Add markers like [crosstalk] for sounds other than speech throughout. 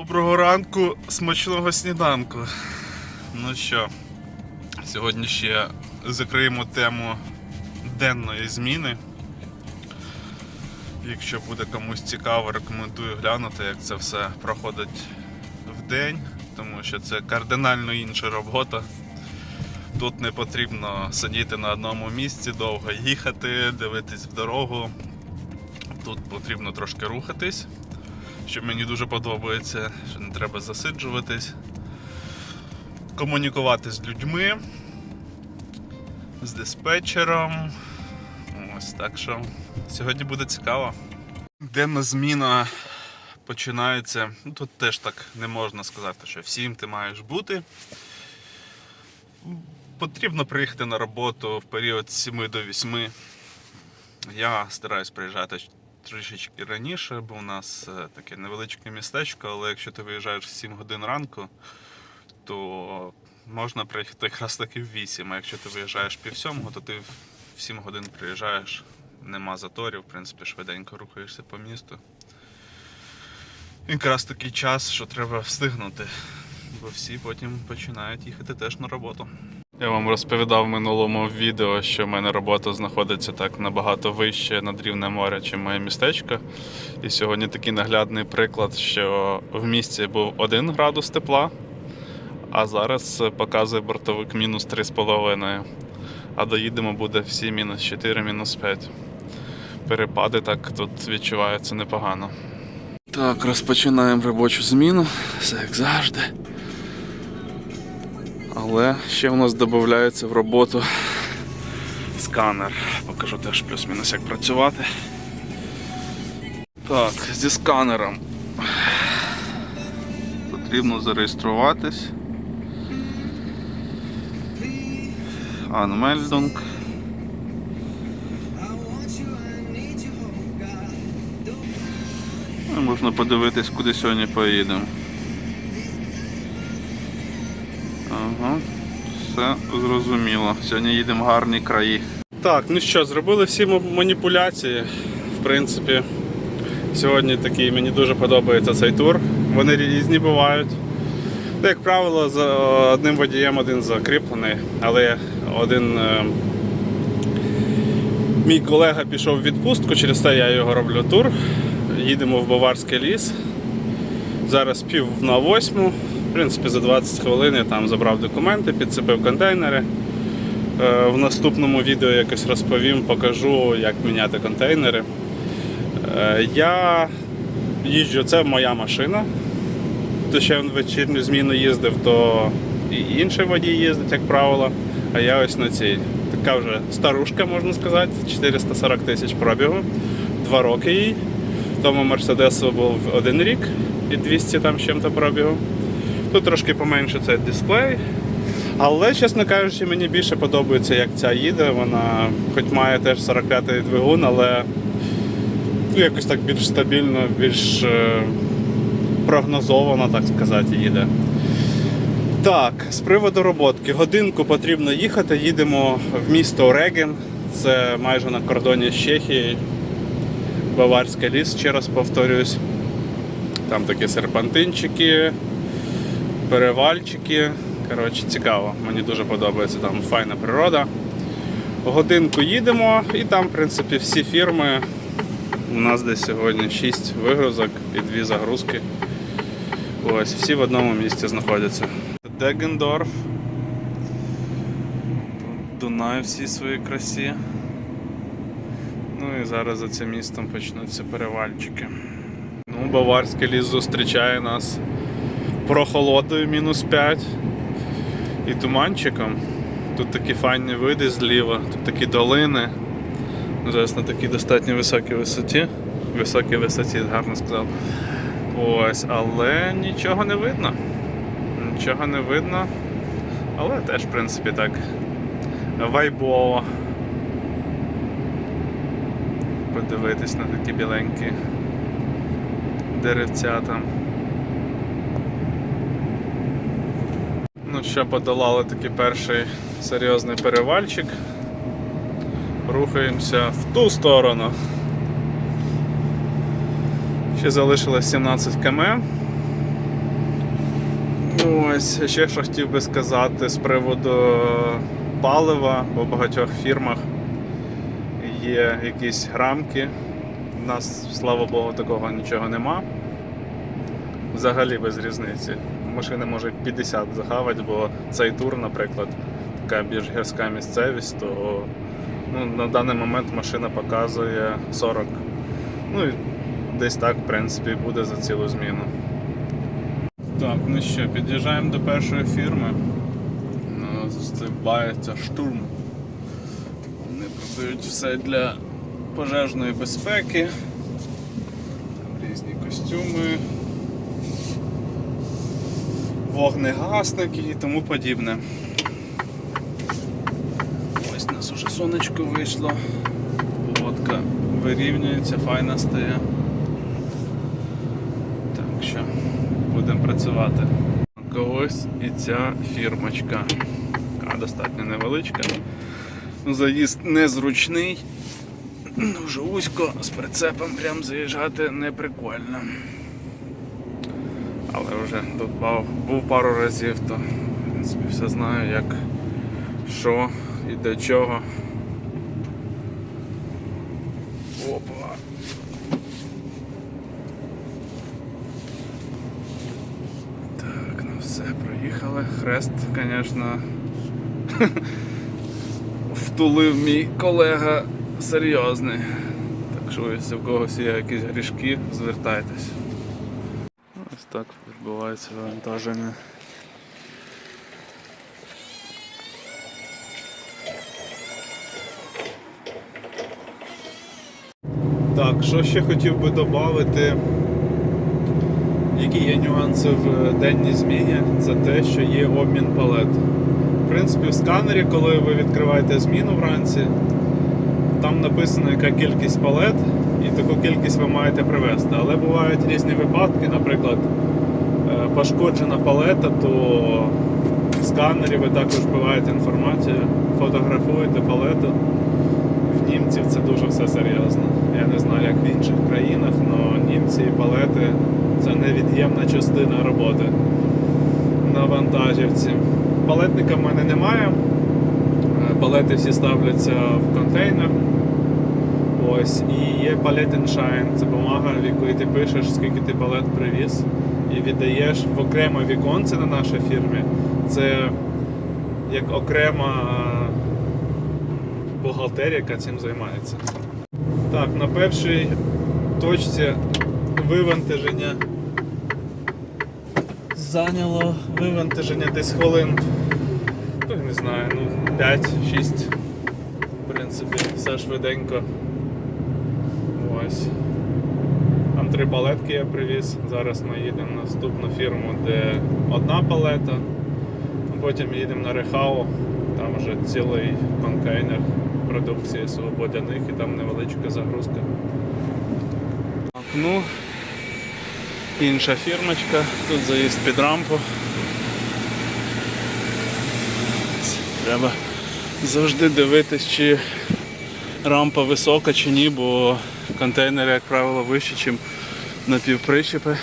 Доброго ранку, смачного сніданку. Ну що, сьогодні ще закриємо тему денної зміни. Якщо буде комусь цікаво, рекомендую глянути, як це все проходить в день, тому що це кардинально інша робота. Тут не потрібно сидіти на одному місці, довго їхати, дивитись в дорогу. Тут потрібно трошки рухатись що мені дуже подобається, що не треба засиджуватись, комунікувати з людьми, з диспетчером. Ось так що сьогодні буде цікаво. Денна зміна починається. Ну, тут теж так не можна сказати, що всім ти маєш бути. Потрібно приїхати на роботу в період з 7 до 8. Я стараюсь приїжджати трішечки раніше, бо у нас е, таке невеличке містечко, але якщо ти виїжджаєш в 7 годин ранку, то можна приїхати якраз таки в 8. А якщо ти виїжджаєш пів сьомого, то ти в 7 годин приїжджаєш, нема заторів, в принципі, швиденько рухаєшся по місту. Якраз такий час, що треба встигнути, бо всі потім починають їхати теж на роботу. Я вам розповідав в минулому відео, що в мене робота знаходиться так набагато вище над рівнем моря, ніж моє містечко. І сьогодні такий наглядний приклад, що в місті був 1 градус тепла, а зараз показує бортовик мінус 3,5. А доїдемо буде всі мінус 4, мінус 5. Перепади так тут відчуваються непогано. Так, розпочинаємо робочу зміну, як завжди. Але ще у нас додається в роботу сканер. Покажу теж плюс-мінус як працювати. Так, зі сканером потрібно зареєструватись. Анмельдунг. Ну, Можна подивитись, куди сьогодні поїдемо. Ага, все зрозуміло. Сьогодні їдемо в гарні краї. Так, ну що, зробили всі маніпуляції. В принципі, сьогодні такий мені дуже подобається цей тур. Вони різні бувають. Ну, Як правило, за одним водієм один закріплений, але один е, мій колега пішов в відпустку, через те я його роблю тур. Їдемо в Баварський ліс. Зараз пів на восьму. В принципі, за 20 хвилин я там забрав документи, підцепив контейнери. Е, В наступному відео якось розповім, покажу, як міняти контейнери. Е, Я їжджу, це моя машина. То ще в вечірню зміну їздив, то і інший водій їздить, як правило. А я ось на цій. Така вже старушка, можна сказати, 440 тисяч пробігу, два роки їй. Тому Мерседесу був один рік і 200 там з чим-то пробігу. Тут трошки поменше цей дисплей. Але, чесно кажучи, мені більше подобається, як ця їде. Вона хоч має теж 45-й двигун, але ну, якось так більш стабільно, більш е, прогнозовано, так сказати, їде. Так, з приводу роботки. Годинку потрібно їхати. Їдемо в місто Реген. Це майже на кордоні з Чехією. Баварський ліс, ще раз повторюсь. Там такі серпантинчики, перевальчики. Коротше, цікаво. Мені дуже подобається там файна природа. Годинку їдемо і там, в принципі, всі фірми. У нас десь сьогодні 6 вигрузок і 2 загрузки. Ось, всі в одному місці знаходяться. Дегендорф. Тут Дунай всі свої красі. Ну і зараз за цим містом почнуться перевальчики. Ну, Баварський ліс зустрічає нас прохолодою мінус 5 і туманчиком. Тут такі файні види зліва, тут такі долини. Зараз на такій достатньо високій висоті. Високій висоті, гарно сказав. Ось, але нічого не видно. Нічого не видно. Але теж, в принципі, так вайбово. Подивитись на такі біленькі деревця там. Що, подолали такий перший серйозний перевальчик. Рухаємося в ту сторону. Ще залишилось 17 км. Ну ось ще що хотів би сказати з приводу палива, бо багатьох фірмах є якісь рамки. У нас, слава Богу, такого нічого нема. Взагалі без різниці. Машини можуть 50 захавати, бо цей тур, наприклад, така більш гірська місцевість, то ну, на даний момент машина показує 40. Ну і десь так, в принципі, буде за цілу зміну. Так, ну що, під'їжджаємо до першої фірми. Називається штурм. Вони продають все для пожежної безпеки. Різні костюми, вогнегасники і тому подібне. Ось у нас уже сонечко вийшло. Погодка вирівнюється, файна стає. Так що будемо працювати. Ось і ця фірмочка. Така достатньо невеличка. Заїзд незручний. Дуже вузько з прицепом прям заїжджати не прикольно. Але вже тут був пару разів, то в принципі все знаю, як що і до чого. Опа. Так, ну все, проїхали. Хрест, звісно, [laughs] втулив мій колега серйозний. Так що, якщо в когось є якісь грішки, звертайтесь. Так відбувається вантаження. Так, що ще хотів би додати, які є нюанси в денній зміні, це те, що є обмін палет. В принципі, в сканері, коли ви відкриваєте зміну вранці, там написано, яка кількість палет, таку кількість ви маєте привезти. Але бувають різні випадки, наприклад, е, пошкоджена палета, то в сканері ви також вбиваєте інформацію, фотографуєте палету. В німців це дуже все серйозно. Я не знаю, як в інших країнах, але німці і палети це невід'ємна частина роботи на вантажівці. Палетника в мене немає. Е, Палети всі ставляться в контейнер. Ось, і є палетеншайн, це бумага, в якої ти пишеш, скільки ти палет привіз, і віддаєш в окреме віконце на нашій фірмі. Це як окрема бухгалтерія, яка цим займається. Так, на першій точці вивантаження зайняло вивантаження десь хвилин, ну, не знаю, ну 5-6. В принципі, все швиденько. Ось. Там три палетки я привіз. Зараз ми їдемо на наступну фірму, де одна палета, потім їдемо на Рехау, там вже цілий контейнер продукції свободяних і там невеличка загрузка. Ну, інша фірмочка, тут заїзд під рампу. Треба завжди дивитись, чи рампа висока чи ні, бо контейнери, як правило, вищі, ніж напівпричепи.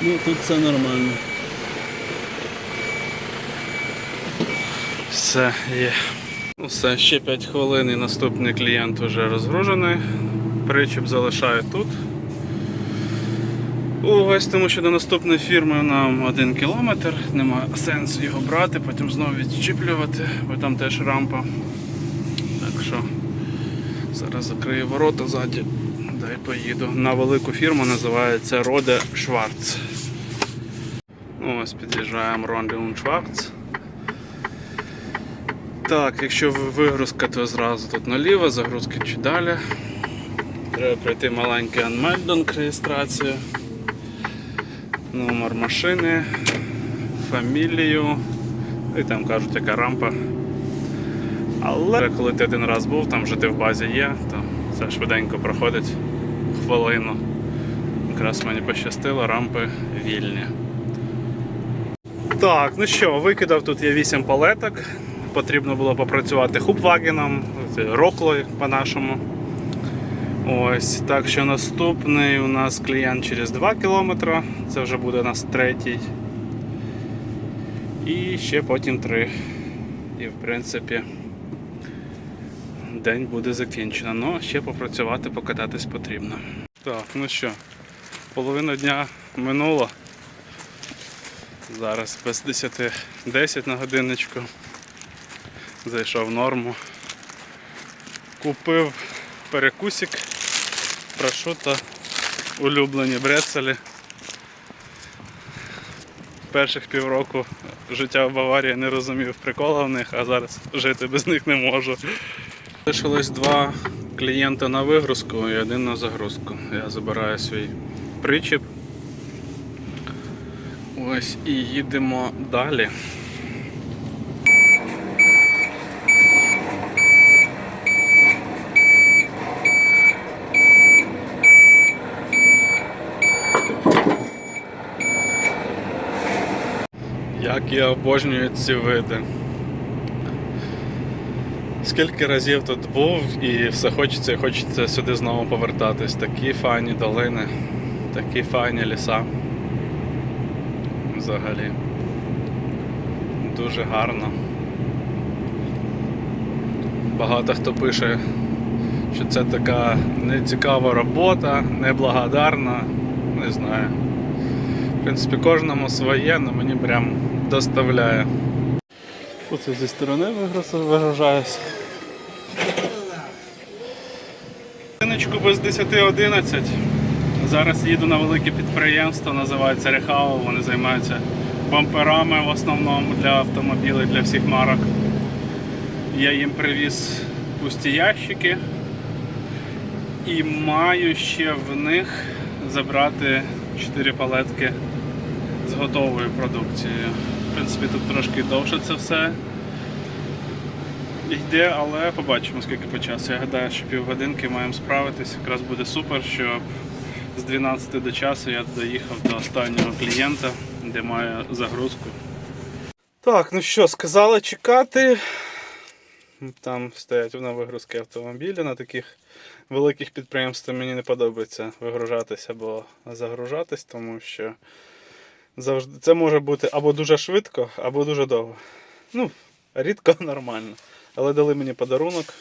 Ну, тут все нормально. Все є. Ну, Все, ще 5 хвилин і наступний клієнт вже розгружений. Причіп залишаю тут. Ось тому що до наступної фірми нам один кілометр, немає сенсу його брати, потім знову відчіплювати, бо там теж рампа. Зараз закрию ворота ззаді, дай поїду. На велику фірму називається Роде Шварц. Ось під'їжджаємо Роде Шварц. Так, якщо вигрузка, то зразу тут наліво, загрузки чи далі. Треба пройти маленький анмельдинг реєстрацію. Номер машини, фамілію. І там кажуть, яка рампа. Але коли ти один раз був, там вже ти в базі є, то це швиденько проходить хвилину. Якраз мені пощастило, рампи вільні. Так, ну що, викидав тут є 8 палеток. Потрібно було попрацювати хупвагеном, роклою по-нашому. Ось, так що наступний у нас клієнт через 2 кілометри, це вже буде у нас третій. І ще потім 3. І в принципі день буде закінчено. Ну, ще попрацювати, покататись потрібно. Так, ну що, половина дня минуло. Зараз без 10, 10 на годинничку. Зайшов в норму. Купив перекусик, прошуто, улюблені брецелі. Перших півроку життя в Баварії не розумів прикола в них, а зараз жити без них не можу. Лишилось два клієнта на вигрузку і один на загрузку. Я забираю свій причіп. Ось і їдемо далі. Як я обожнюю ці види. Скільки разів тут був і все хочеться і хочеться сюди знову повертатись. Такі файні долини, такі файні ліса. Взагалі. Дуже гарно. Багато хто пише, що це така нецікава робота, неблагодарна. Не знаю. В принципі, кожному своє, але мені прям доставляє. Оце зі сторони вигружаюсь. Годиночку без 10.11. Зараз їду на велике підприємство, називається Рехау. Вони займаються бамперами в основному для автомобілів, для всіх марок. Я їм привіз пусті ящики і маю ще в них забрати 4 палетки з готовою продукцією. В принципі, тут трошки довше це все йде, але побачимо, скільки по часу. Я гадаю, що півгодинки маємо справитись. Якраз буде супер, що з 12 до часу я доїхав до останнього клієнта, де маю загрузку. Так, ну що, сказали чекати. Там стоять на вигрузки автомобілі на таких великих підприємствах мені не подобається вигружатися або загружатись, тому що завжди це може бути або дуже швидко, або дуже довго. Ну, рідко [laughs] нормально. Але дали мені подарунок,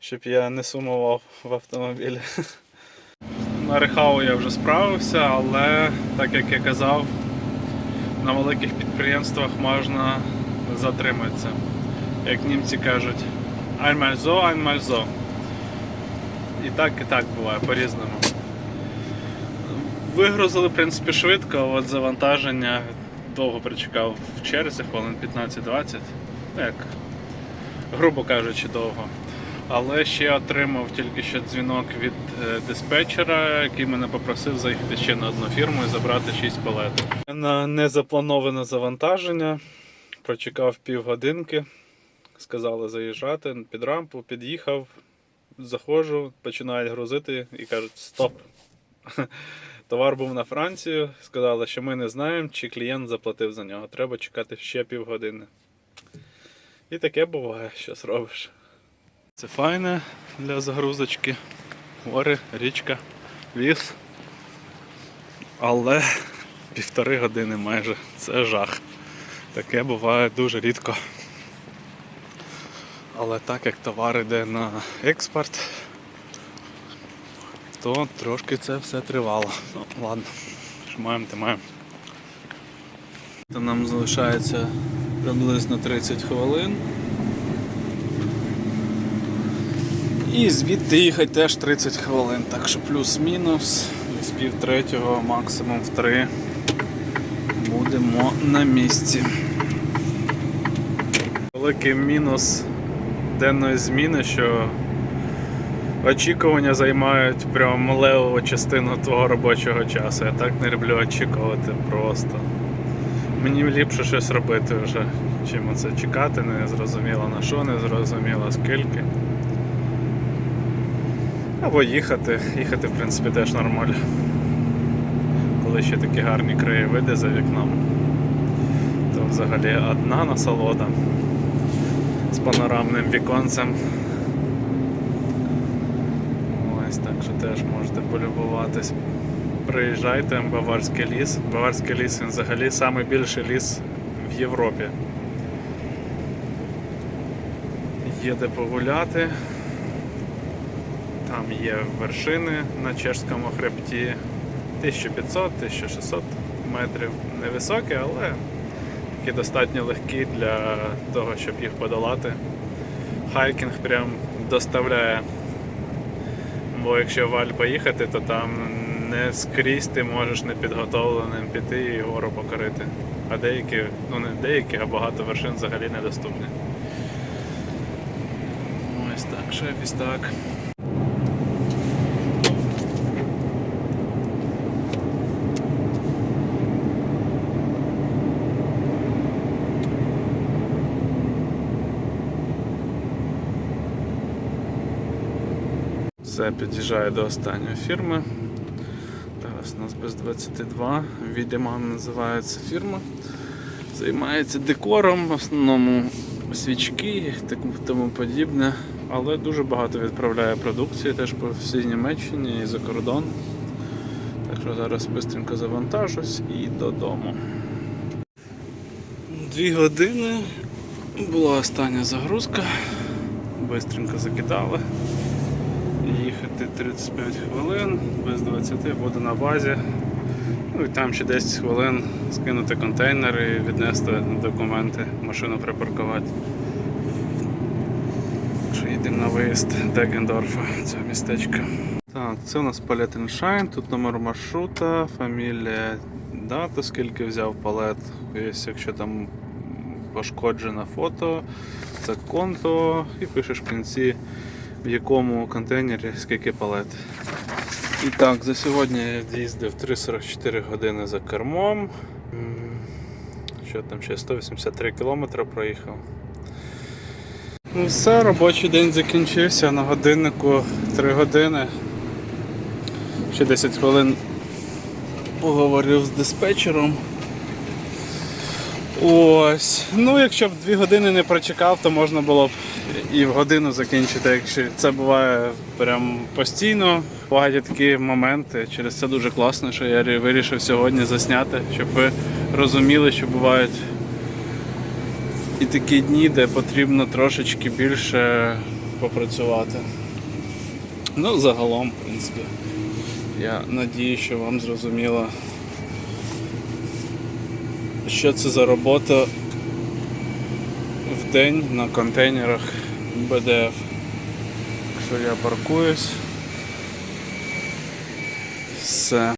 щоб я не сумував в автомобілі. [laughs] На Рехау я вже справився, але так як я казав, на великих підприємствах можна затриматися. Як німці кажуть, einmal so, einmal so. І так, і так буває по-різному. Вигрузили, в принципі, швидко, от завантаження довго причекав в черзі, хвилин 15-20. Ну, Як, грубо кажучи, довго. Але ще отримав тільки що дзвінок від е, диспетчера, який мене попросив заїхати ще на одну фірму і забрати 6 палеток. На незаплановане завантаження прочекав півгодинки. Сказали заїжджати під рампу, під'їхав, заходжу, починають грузити і кажуть стоп. Товар був на Францію. Сказали, що ми не знаємо, чи клієнт заплатив за нього. Треба чекати ще півгодини. І таке буває, що зробиш. Це файне для загрузочки. Гори, річка, ліс. Але півтори години майже. Це жах. Таке буває дуже рідко. Але так як товар йде на експорт, то трошки це все тривало. Ну, ладно, що маємо, то маємо. То нам залишається приблизно 30 хвилин. І звідти їхати теж 30 хвилин, так що плюс-мінус, з пів третього, максимум в три будемо на місці. Великий мінус денної зміни, що очікування займають прям левову частину твого робочого часу. Я так не люблю очікувати просто. Мені ліпше щось робити вже, чим оце чекати, не зрозуміло на що, не зрозуміло скільки. Або їхати. Їхати, в принципі, теж нормально. Коли ще такі гарні краєвиди за вікном, то взагалі одна насолода з панорамним віконцем. Ось так що теж можете полюбуватись. Приїжджайте, в Баварський ліс. Баварський ліс він взагалі найбільший ліс в Європі. Є де погуляти. Там є вершини на чешському хребті 1500-1600 метрів. Невисокі, але такі достатньо легкі для того, щоб їх подолати. Хайкінг прям доставляє. Бо якщо в Альпи їхати, то там не скрізь ти можеш непідготовленим піти і гору покорити. А деякі, ну не деякі, а багато вершин взагалі недоступні. Ось так, ще якось так. Все під'їжджає до останньої фірми. Зараз у нас без 22. Відіман називається фірма. Займається декором, в основному свічки і тому подібне. Але дуже багато відправляє продукції теж по всій Німеччині і за кордон. Так що зараз швидко завантажусь і додому. Дві години була остання загрузка. Бистренько закидали. Їхати 35 хвилин, без 20 буду на базі. Ну і там ще 10 хвилин скинути контейнер і віднести документи, машину припаркувати. Що їдемо на виїзд Дегендорфа, цього містечка. Так, це у нас палет Палетеншайн, тут номер маршрута, фамілія, дата, скільки взяв палет, якщо там пошкоджене фото, це конто і пишеш в кінці в якому контейнері скільки палет. І так, за сьогодні я з'їздив 3,44 години за кермом. Що там ще 183 кілометри проїхав. Ну все, робочий день закінчився на годиннику 3 години. Ще 10 хвилин поговорив з диспетчером. Ось. Ну, якщо б дві години не прочекав, то можна було б і в годину закінчити. Якщо це буває прям постійно. Бувають такі моменти. Через це дуже класно, що я вирішив сьогодні засняти, щоб ви розуміли, що бувають і такі дні, де потрібно трошечки більше попрацювати. Ну, загалом, в принципі, я надію, що вам зрозуміло що це за робота в день на контейнерах BDF. Якщо я паркуюсь, все.